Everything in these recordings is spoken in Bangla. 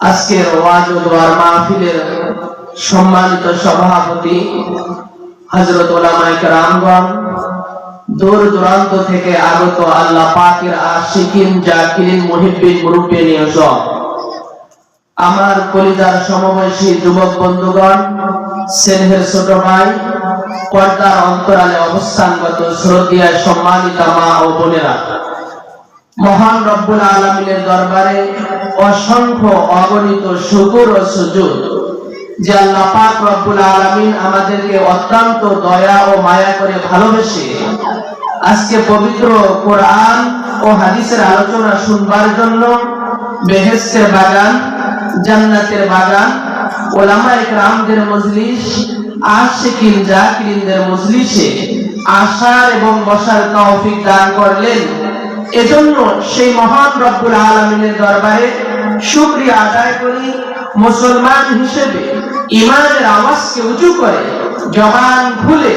আজকের ওয়াজ মাহফিলের সম্মানিত সভাপতি হযরত ওলামায়ে কেরামগণ, দূর দূরান্ত থেকে আগত আল্লাহ পাকের আশিকিন, জাকিরিন, মুহিব্বিন মুরব্বিনীয় সব। আমার কলিজার সমবয়সী যুবক বন্ধুগণ, স্নেহের ছোট ভাই, পর্দার অন্তরালে অবস্থানগত শ্রদ্ধিয়া সম্মানিতা মা ও বোনেরা, মহান রব্বুল আলমিনের দরবারে অসংখ্য অগণিত শুকুর ও সুযোগ যে আল্লাহ পাক রব্বুল আলমিন আমাদেরকে অত্যন্ত দয়া ও মায়া করে ভালোবেসে আজকে পবিত্র কোরআন ও হাদিসের আলোচনা শুনবার জন্য বেহেস্তের বাগান, জান্নাতের বাগান, ওলামা একরামদের মজলিস, আশিকিন জাকিরিনদের মজলিসে আসার এবং বসার তৌফিক দান করলেন। এজন্য সেই মহান রব্বুল আলমিনের দরবারে শুক্রিয়া আদায় করি। মুসলমান হিসেবে ইমানের আওয়াজকে উঁচু করে জবান খুলে,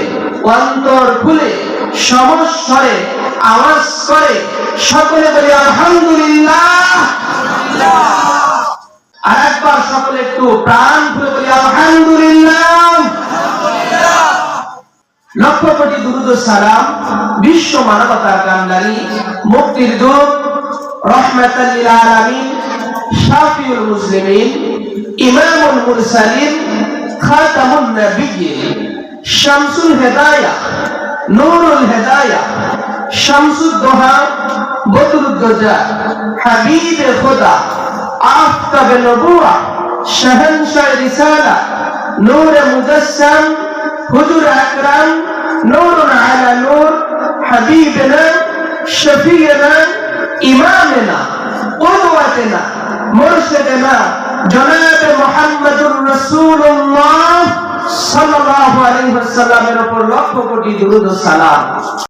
অন্তর খুলে, সমস্বরে আওয়াজ করে সকলে বলি, আলহামদুলিল্লাহ। আর একবার সকলে একটু প্রাণ খুলে বলি, আলহামদুলিল্লাহ। লক্ষ কোটি দুরুদ সালাম, বিশ্ব মানবতার কান্ডারি, মুক্তির দূত, রহমাতাল লিল আলামিন শাফিউল মুসলিমিন ইমামুল মুরসালিন খাতামুন নবিয়্যিন শামসুল হেদায়া নূরুল হেদায়া শামসুদ দোহা বদরুদ্দোজা হাবিব খোদা আফতাব নবুয়া শাহনশাহ রিসালা নূর মুজাসসাম হুজুর আকরাম নূর আলা নূর হাবিবনা শফিয়না ইমামনা قدوتنا মুর্শিদনা জনাব মুহাম্মদুর রাসূলুল্লাহ সাল্লাল্লাহু আলাইহি ওয়াসাল্লামের উপর লক্ষ কোটি দরুদ ও সালাম।